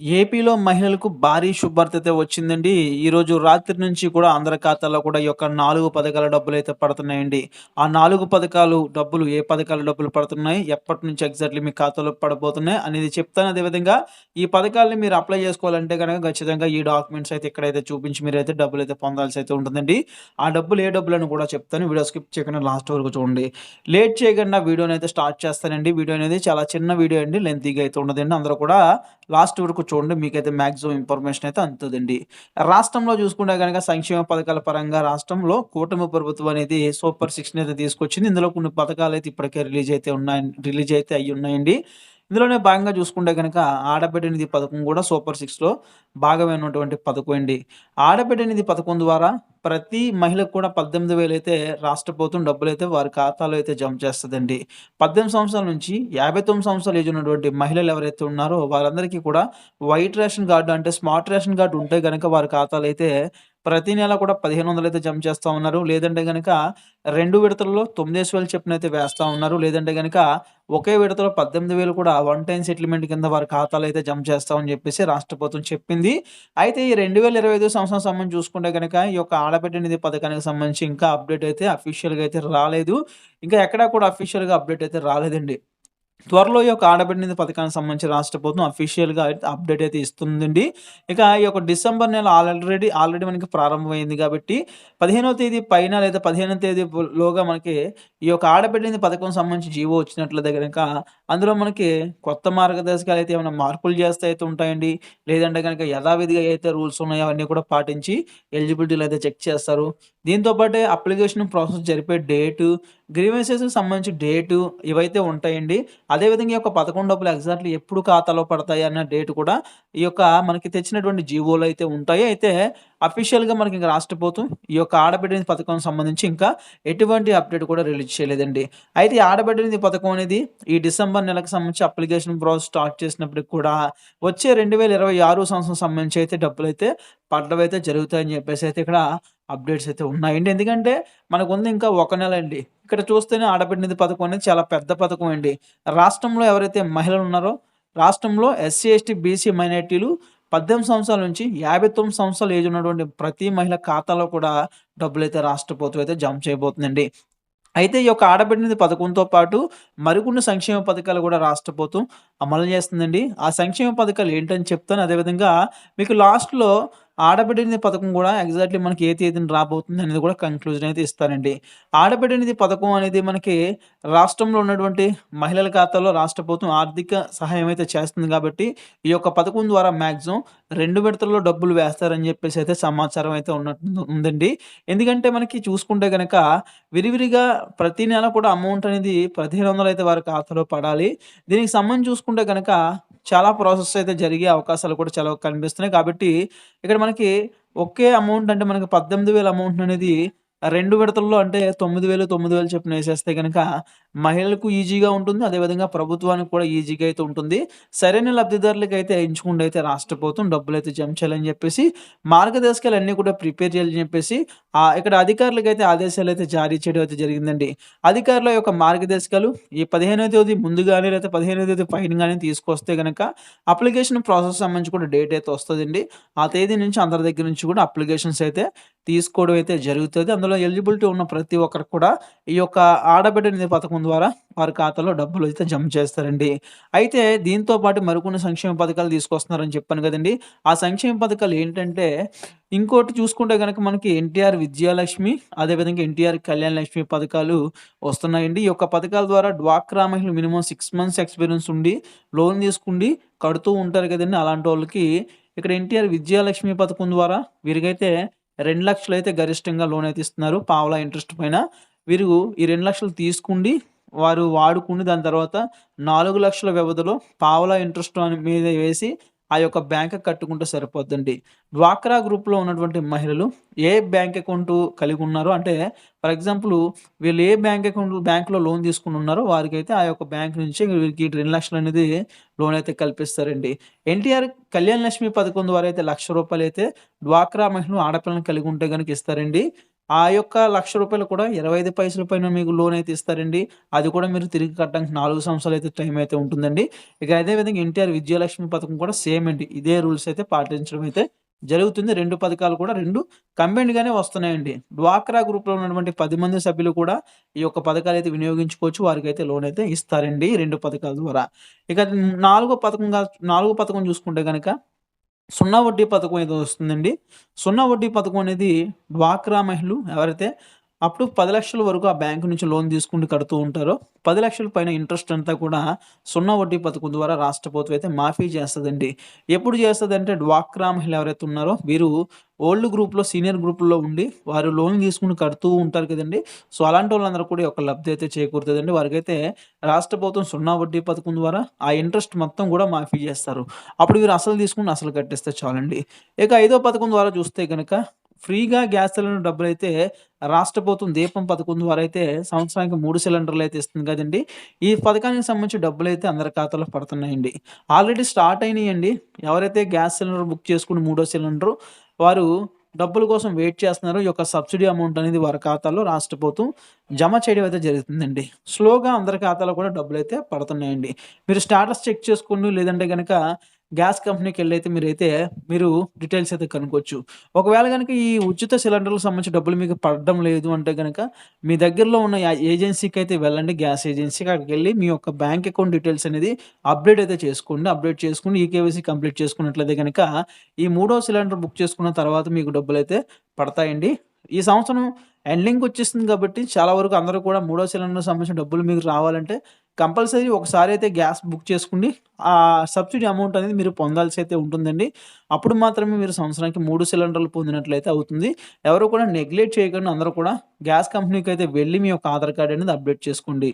ఏపీలో మహిళలకు భారీ శుభ్రత అయితే వచ్చిందండి. ఈరోజు రాత్రి నుంచి కూడా అందరి ఖాతాలో కూడా ఈ యొక్క నాలుగు పథకాల డబ్బులు అయితే పడుతున్నాయండి. ఆ నాలుగు పథకాలు డబ్బులు ఏ పథకాల డబ్బులు పడుతున్నాయి? ఎప్పటినుంచి ఎగ్జాక్ట్‌లీ మీ ఖాతాలో పడబోతున్నాయి అనేది చెప్తాను. అదేవిధంగా ఈ పథకాల్ని మీరు అప్లై చేసుకోవాలంటే కనుక ఖచ్చితంగా ఈ డాక్యుమెంట్స్ అయితే ఇక్కడైతే చూపించి మీరైతే అయితే పొందాల్సి అయితే ఉంటుందండి. ఆ డబ్బులు ఏ డబ్బులను కూడా చెప్తాను. వీడియో స్కిప్ చేయకుండా లాస్ట్ వరకు చూడండి. లేట్ చేయకుండా వీడియోనైతే స్టార్ట్ చేస్తానండి. వీడియో అనేది చాలా చిన్న వీడియో అండి. లెంతీగా అయితే ఉండదండి. అందరూ కూడా లాస్ట్ వరకు చూడండి. మీకైతే మాక్సిమం ఇన్ఫర్మేషన్ అయితే అందుతుందండి రాష్ట్రంలో చూసుకుంటే కనుక సంక్షేమ పథకాల పరంగా రాష్ట్రంలో కూటమి ప్రభుత్వం అనేది సూపర్ సిక్స్‌ని అయితే తీసుకొచ్చింది. ఇందులో కొన్ని పథకాలు అయితే ఇప్పటికే రిలీజ్ అయితే ఉన్నాయి రిలీజ్ అయితే అయ్యున్నాయండి. ఇందులోనే భాగంగా చూసుకుంటే కనుక ఆడబిడ్డ నిధి పథకం కూడా సూపర్ సిక్స్‌లో భాగమైనటువంటి పథకం అండి. ఆడబిడ్డ నిధి పథకం ద్వారా ప్రతి మహిళకు కూడా 18,000 అయితే రాష్ట్ర ప్రభుత్వం డబ్బులైతే వారి ఖాతాలో అయితే జమ చేస్తుందండి పద్దెనిమిది సంవత్సరాల నుంచి యాభై తొమ్మిది సంవత్సరాలు ఏజ్ ఉన్నటువంటి మహిళలు ఎవరైతే ఉన్నారో వారందరికీ కూడా వైట్ రేషన్ కార్డు అంటే స్మార్ట్ రేషన్ కార్డు ఉంటే కనుక వారి ఖాతాలో అయితే ప్రతి నెల కూడా 1,500 అయితే జమ చేస్తూ ఉన్నారు. లేదంటే కనుక రెండు విడతల్లో తొమ్మిదేసి వేలు చెప్పిన అయితే వేస్తూ ఉన్నారు. లేదంటే కనుక ఒకే విడతలో 18,000 కూడా వన్ టైం సెటిల్మెంట్ కింద వారి ఖాతాలో అయితే జమ చేస్తామని చెప్పేసి రాష్ట్ర ప్రభుత్వం చెప్పింది. అయితే ఈ 2025 సంవత్సరం సంబంధించి చూసుకుంటే కనుక ఈ యొక్క ఆడబిడ్డ నిధి పథకానికి సంబంధించి ఇంకా అప్డేట్ అయితే అఫీషియల్‌గా అయితే రాలేదు. ఇంకా ఎక్కడా కూడా అఫీషియల్‌గా అప్డేట్ అయితే రాలేదండి. త్వరలో ఈ యొక్క ఆడబిడ్డ నిధి పథకానికి సంబంధించి రాష్ట్ర ప్రభుత్వం అఫీషియల్‌గా అప్డేట్ అయితే ఇస్తుందండి. ఇక ఈ యొక్క డిసెంబర్ నెల ఆల్రెడీ ఆల్రెడీ మనకి ప్రారంభమైంది కాబట్టి 15వ తేదీ పైన లేదా 15వ తేదీ లోగా మనకి ఈ యొక్క ఆడబిడ్డ నిధి పథకం సంబంధించి జీవో వచ్చినట్లయితే గనక అందులో మనకి కొత్త మార్గదర్శకాలు అయితే ఏమైనా మార్పులు చేస్తే అయితే ఉంటాయండి. లేదంటే గనక యథావిధిగా అయితే రూల్స్ ఉన్నాయో అవన్నీ కూడా పాటించి ఎలిజిబిలిటీలు అయితే చెక్ చేస్తారు. దీంతోపాటే అప్లికేషన్ ప్రాసెస్ జరిపే డేటు, గ్రీవెన్సెస్‌కి సంబంధించి డేటు ఇవైతే ఉంటాయండి. అదేవిధంగా ఈ యొక్క పథకం డబ్బులు ఎగ్జాక్ట్‌లీ ఎప్పుడు ఖాతాలో పడతాయి అన్న డేట్ కూడా ఈ యొక్క మనకి తెచ్చినటువంటి జీవోలు అయితే ఉంటాయి. అయితే అఫీషియల్‌గా మనకి ఇంకా రాష్ట్ర ప్రభుత్వం ఈ యొక్క ఆడబిడ్డని పథకం సంబంధించి ఇంకా ఎటువంటి అప్డేట్ కూడా రిలీజ్ చేయలేదండి. అయితే ఈ ఆడబిడ్డ పథకం అనేది ఈ డిసెంబర్ నెలకు సంబంధించి అప్లికేషన్ ప్రాసెస్ స్టార్ట్ చేసినప్పటికి కూడా వచ్చే 2026 సంవత్సరం సంబంధించి అయితే డబ్బులైతే పడ్డవైతే జరుగుతాయని చెప్పేసి అయితే ఇక్కడ అప్డేట్స్ అయితే ఉన్నాయండి. ఎందుకంటే మనకు ఉంది ఇంకా ఒక నెల అండి. ఇక్కడ చూస్తేనే ఆడబిడ్డ నిధి పథకం అనేది చాలా పెద్ద పథకం అండి. రాష్ట్రంలో ఎవరైతే మహిళలు ఉన్నారో రాష్ట్రంలో ఎస్సీ, ఎస్టీ, బీసీ మైనార్టీలు పద్దెనిమిది సంవత్సరాల నుంచి 59 సంవత్సరాల ఏజ్ ఉన్నటువంటి ప్రతి మహిళ ఖాతాలో కూడా డబ్బులైతే రాష్ట్ర ప్రభుత్వం అయితే జమ చేయబోతుందండి. అయితే ఈ యొక్క ఆడబిడ్డ పథకంతో పాటు మరికొన్ని సంక్షేమ పథకాలు కూడా రాష్ట్ర ప్రభుత్వం అమలు చేస్తుందండి. ఆ సంక్షేమ పథకాలు ఏంటని చెప్తాను. అదేవిధంగా మీకు లాస్ట్‌లో ఆడబిడ్డ పథకం కూడా ఎగ్జాక్ట్‌లీ మనకి ఏ తేదీని రాబోతుంది అనేది కూడా కంక్లూజన్ అయితే ఇస్తానండి. ఆడబిడ్డ నిధి పథకం అనేది మనకి రాష్ట్రంలో ఉన్నటువంటి మహిళల ఖాతాలో రాష్ట్ర ప్రభుత్వం ఆర్థిక సహాయం అయితే చేస్తుంది కాబట్టి ఈ యొక్క పథకం ద్వారా మ్యాక్సిమం రెండు విడతల్లో డబ్బులు వేస్తారని చెప్పేసి అయితే సమాచారం అయితే ఉన్నట్టు ఉందండి. ఎందుకంటే మనకి చూసుకుంటే కనుక విరివిరిగా ప్రతి నెల కూడా అమౌంట్ అనేది 1,500 అయితే వారి ఖాతాలో పడాలి. దీనికి సంబంధించి చూసుకుంటే కనుక చాలా ప్రాసెస్ అయితే జరిగే అవకాశాలు కూడా చాలా కనిపిస్తున్నాయి. కాబట్టి ఇక్కడ మనకి ఒకే అమౌంట్ అంటే మనకి 18,000 అమౌంట్ అనేది రెండు విడతల్లో అంటే 9,000, 9,000 చొప్పున వేసేస్తే కనుక మహిళలకు ఈజీగా ఉంటుంది. అదేవిధంగా ప్రభుత్వానికి కూడా ఈజీగా అయితే ఉంటుంది. సరైన లబ్ధిదారులకైతే ఎంచుకుంటే అయితే రాష్ట్ర ప్రభుత్వం డబ్బులైతే జమ చేయాలని చెప్పేసి మార్గదర్శకాలు అన్నీ కూడా ప్రిపేర్ చేయాలని చెప్పేసి ఆహ్, ఇక్కడ అధికారులకైతే అయితే జారీ చేయడం అయితే జరిగిందండి. అధికారుల యొక్క మార్గదర్శకాలు ఈ 15వ తేదీ ముందుగానే లేకపోతే 15వ తేదీ పైన కానీ తీసుకొస్తే కనుక అప్లికేషన్ ప్రాసెస్ సంబంధించి కూడా డేట్ అయితే వస్తుందండి ఆ తేదీ నుంచి అందరి దగ్గర నుంచి కూడా అప్లికేషన్స్ అయితే తీసుకోవడం అయితే జరుగుతుంది అందులో ఎలిజిబిలిటీ ఉన్న ప్రతి ఒక్కరికి కూడా ఈ యొక్క ఆడబిడ్డ నిధి పథకం ద్వారా వారి ఖాతాలో డబ్బులు అయితే జమ చేస్తారండి. అయితే దీంతో పాటు మరికొన్ని సంక్షేమ పథకాలు తీసుకొస్తున్నారని చెప్పాను కదండి ఆ సంక్షేమ పథకాలు ఏంటంటే ఇంకోటి చూసుకుంటే కనుక మనకి ఎన్టీఆర్ విద్యాలక్ష్మి అదేవిధంగా ఎన్టీఆర్ కళ్యాణ లక్ష్మి పథకాలు వస్తున్నాయండి. ఈ యొక్క పథకాల ద్వారా డ్వాక్రా మహిళలు మినిమం సిక్స్ మంత్స్ ఎక్స్‌పీరియన్స్ ఉండి లోన్ తీసుకుండి కడుతూ ఉంటారు కదండి అలాంటి వాళ్ళకి ఇక్కడ ఎన్టీఆర్ విద్యాలక్ష్మి పథకం ద్వారా వీరికైతే 2,00,000 అయితే గరిష్టంగా లోన్ అయితే ఇస్తున్నారు. పావలా ఇంట్రెస్ట్ పైన. వీరు ఈ రెండు లక్షలు తీసుకుండి వారు వాడుకుని దాని తర్వాత నాలుగు లక్షల వ్యవధిలో పావలా ఇంట్రెస్ట్ అని మీద వేసి ఆ యొక్క బ్యాంక్ కట్టుకుంటే సరిపోద్దండి. డ్వాక్రా గ్రూప్‌లో ఉన్నటువంటి మహిళలు ఏ బ్యాంక్ అకౌంట్ కలిగి ఉన్నారో అంటే ఫర్ ఎగ్జాంపుల్ వీళ్ళు ఏ బ్యాంక్ అకౌంట్ బ్యాంక్‌లో లోన్ తీసుకుని ఉన్నారో వారికి అయితే ఆ యొక్క బ్యాంక్ నుంచి వీరికి 2,00,000 అనేది లోన్ అయితే కల్పిస్తారండి. ఎన్టీఆర్ కళ్యాణ లక్ష్మి పథకం ద్వారా అయితే లక్ష రూపాయలు అయితే డ్వాక్రా మహిళలు ఆడపిల్లని కలిగి ఉంటే గనక ఇస్తారండి. ఆ యొక్క లక్ష రూపాయలు కూడా 25 పైసల పైన మీకు లోన్ అయితే ఇస్తారండి. అది కూడా మీరు తిరిగి కట్టడానికి నాలుగు సంవత్సరాలు అయితే టైం అయితే ఉంటుందండి. ఇక అదే విధంగా ఎన్టీఆర్ విద్యాలక్ష్మి పథకం కూడా సేమ్ అండి. ఇదే రూల్స్ అయితే పాటించడం అయితే జరుగుతుంది. రెండు పథకాలు కూడా రెండు కంబైన్డ్‌గానే వస్తున్నాయండి. డ్వాక్రా గ్రూప్‌లో ఉన్నటువంటి పది మంది సభ్యులు కూడా ఈ యొక్క పథకాలు అయితే వినియోగించుకోవచ్చు. వారికైతే లోన్ అయితే ఇస్తారండి. రెండు పథకాల ద్వారా. ఇక నాలుగో పథకంగా నాలుగో పథకం చూసుకుంటే కనుక సున్నా వడ్డీ పథకం ఏదో వస్తుందండి. సున్నా వడ్డీ పథకం అనేది డ్వాక్రా మహిళలు ఎవరైతే అప్పుడు పది లక్షల వరకు ఆ బ్యాంకు నుంచి లోన్ తీసుకుంటూ కడుతూ ఉంటారు పది లక్షల పైన ఇంట్రెస్ట్ అంతా కూడా సున్నా వడ్డీ పథకం ద్వారా రాష్ట్ర ప్రభుత్వం అయితే మాఫీ చేస్తుందండి ఎప్పుడు చేస్తుందంటే డ్వాక్రా మహిళ ఎవరైతే ఉన్నారో వీరు ఓల్డ్ గ్రూప్‌లో సీనియర్ గ్రూప్‌లో ఉండి వారు లోన్ తీసుకొని కడుతూ ఉంటారు కదండి సో, అలాంటి వాళ్ళందరూ కూడా ఒక లబ్ధి అయితే చేకూరుతుందండి వారికైతే రాష్ట్ర ప్రభుత్వం సున్నా వడ్డీ పథకం ద్వారా ఆ ఇంట్రెస్ట్ మొత్తం కూడా మాఫీ చేస్తారు. అప్పుడు వీరు అసలు తీసుకొని అసలు కట్టేస్తే చాలండి. ఇక ఐదో పథకం ద్వారా చూస్తే కనుక ఫ్రీగా గ్యాస్ సిలిండర్ డబ్బులైతే రాష్ట్ర ప్రభుత్వం దీపం పథకం ద్వారా అయితే సంవత్సరానికి మూడు సిలిండర్లు అయితే ఇస్తుంది కదండి ఈ పథకానికి సంబంధించి అయితే అందరి ఖాతాలో పడుతున్నాయండి. ఆల్రెడీ స్టార్ట్ అయినాయండి. ఎవరైతే గ్యాస్ సిలిండర్ బుక్ చేసుకుని మూడో సిలిండరు వారు డబ్బుల కోసం వెయిట్ చేస్తున్నారో ఈ యొక్క సబ్సిడీ అమౌంట్ అనేది వారి ఖాతాలో రాష్ట్ర ప్రభుత్వం జమ చేయడం అయితే జరుగుతుందండి. స్లోగా అందరి ఖాతాలో కూడా డబ్బులు అయితే పడుతున్నాయండి. మీరు స్టేటస్ చెక్ చేసుకోండి. లేదంటే కనుక గ్యాస్ కంపెనీకెళ్ళైతే మీరైతే మీరు డీటెయిల్స్ అయితే కనుక్కోవచ్చు. ఒకవేళ కనుక ఈ ఉచిత సిలిండర్‌లకు సంబంధించి డబ్బులు మీకు పడడం లేదు అంటే కనుక మీ దగ్గరలో ఉన్న ఏజెన్సీకి అయితే వెళ్ళండి. గ్యాస్ ఏజెన్సీకి అక్కడికెళ్ళి మీ యొక్క బ్యాంక్ అకౌంట్ డీటెయిల్స్ అనేది అప్డేట్ అయితే చేసుకోండి. అప్డేట్ చేసుకుని ఈ కేవైసీ కంప్లీట్ చేసుకున్నట్లయితే కనుక ఈ మూడో సిలిండర్ బుక్ చేసుకున్న తర్వాత మీకు డబ్బులు అయితే పడతాయండి. ఈ సంవత్సరం ఎండింగ్‌కి వచ్చేస్తుంది కాబట్టి చాలా వరకు అందరూ కూడా మూడో సిలిండర్ సంబంధించిన డబ్బులు మీకు రావాలంటే కంపల్సరీ ఒకసారి అయితే గ్యాస్ బుక్ చేసుకోండి. ఆ సబ్సిడీ అమౌంట్ అనేది మీరు పొందాల్సి అయితే ఉంటుందండి. అప్పుడు మాత్రమే మీరు సంవత్సరానికి మూడు సిలిండర్లు పొందినట్లయితే అవుతుంది. ఎవరు కూడా నెగ్లెక్ట్ చేయకుండా అందరూ కూడా గ్యాస్ కంపెనీకి అయితే వెళ్ళి మీ యొక్క ఆధార్ కార్డ్ అనేది అప్డేట్ చేసుకోండి.